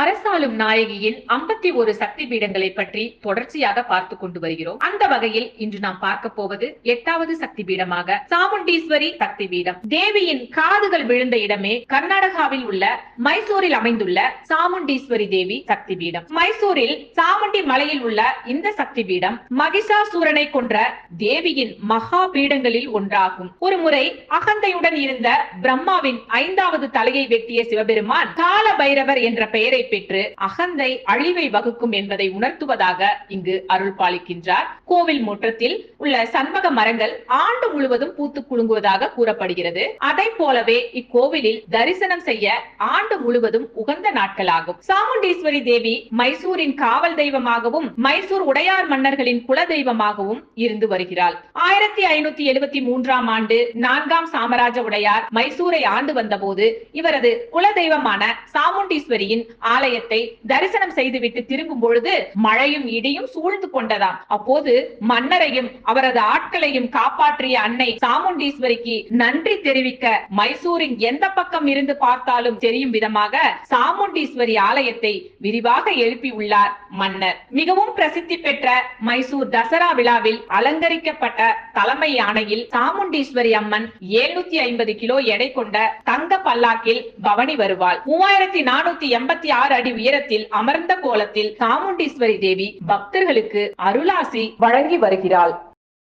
அரசாளும் நாயகியின் ஐம்பத்தி ஒரு சக்தி பீடங்களை பற்றி தொடர்ச்சியாக பார்த்து கொண்டு வருகிறோம். அந்த வகையில் இன்று நாம் பார்க்க போவது எட்டாவது சக்தி பீடமாக சாமுண்டீஸ்வரி சக்தி பீடம் தேவியின் காதுகள் விழுந்த இடமே கர்நாடகாவில் உள்ள மைசூரில் அமைந்துள்ள சாமுண்டீஸ்வரி தேவி சக்தி பீடம் மைசூரில் சாமுண்டி மலையில் உள்ள இந்த சக்தி பீடம் மகிஷாசூரனை கொன்ற தேவியின் மகா பீடங்களில் ஒன்றாகும். ஒரு முறை அகந்தையுடன் இருந்த பிரம்மாவின் ஐந்தாவது தலையை வெட்டிய சிவபெருமான் கால பைரவர் என்ற பெயரை பெற்று அகந்தை அழிவை வகுக்கும் என்பதை உணர்த்துவதாக இங்கு அருள் பாலிக்கின்றார் கோவில் முற்றத்தில் உள்ள சண்பக மரங்கள் ஆண்டு முழுவதும் பூத்து குலுங்குவதாக கூறப்படுகிறது. அதை போலவே இக்கோவிலில் தரிசனம் செய்ய ஆண்டு முழுவதும் உகந்த நாட்களாகும். சாமுண்டீஸ்வரி தேவி மைசூரின் காவல் தெய்வமாகவும் மைசூர் உடையார் மன்னர்களின் குல தெய்வமாகவும் இருந்து வருகிறாள். ஆயிரத்தி ஐநூத்தி எழுபத்தி மூன்றாம் ஆண்டு நான்காம் சாமராஜ உடையார் மைசூரை ஆண்டு வந்தபோது இவரது குல தெய்வமான சாமுண்டீஸ்வரியின் ஆலயத்தை தரிசனம் செய்துவிட்டு திரும்பும் பொழுது மழையும் இடியும் சூழ்ந்து கொண்டதாம். அப்போது மன்னரையும் அவரது ஆட்களையும் காப்பாற்றிய அன்னை சாமுண்டீஸ்வரிக்கு நன்றி தெரிவிக்க மைசூரின் எந்த பக்கம் இருந்து பார்த்தாலும் தெரியும் விதமாக சாமுண்டீஸ்வரி ஆலயத்தை விரிவாக எழுப்பியுள்ளார் மன்னர். மிகவும் பிரசித்தி பெற்ற மைசூர் தசரா விழாவில் அலங்கரிக்கப்பட்ட தலைமை யானையில் சாமுண்டீஸ்வரி அம்மன் எழுநூத்தி ஐம்பது கிலோ எடை கொண்ட தங்க பல்லாக்கில் பவனி வருவாள். மூவாயிரத்தி நானூத்தி எண்பத்தி ஆறு அடி உயரத்தில் அமர்ந்த கோலத்தில் சாமுண்டீஸ்வரி தேவி பக்தர்களுக்கு அருளாசி வழங்கி வருகிறாள்.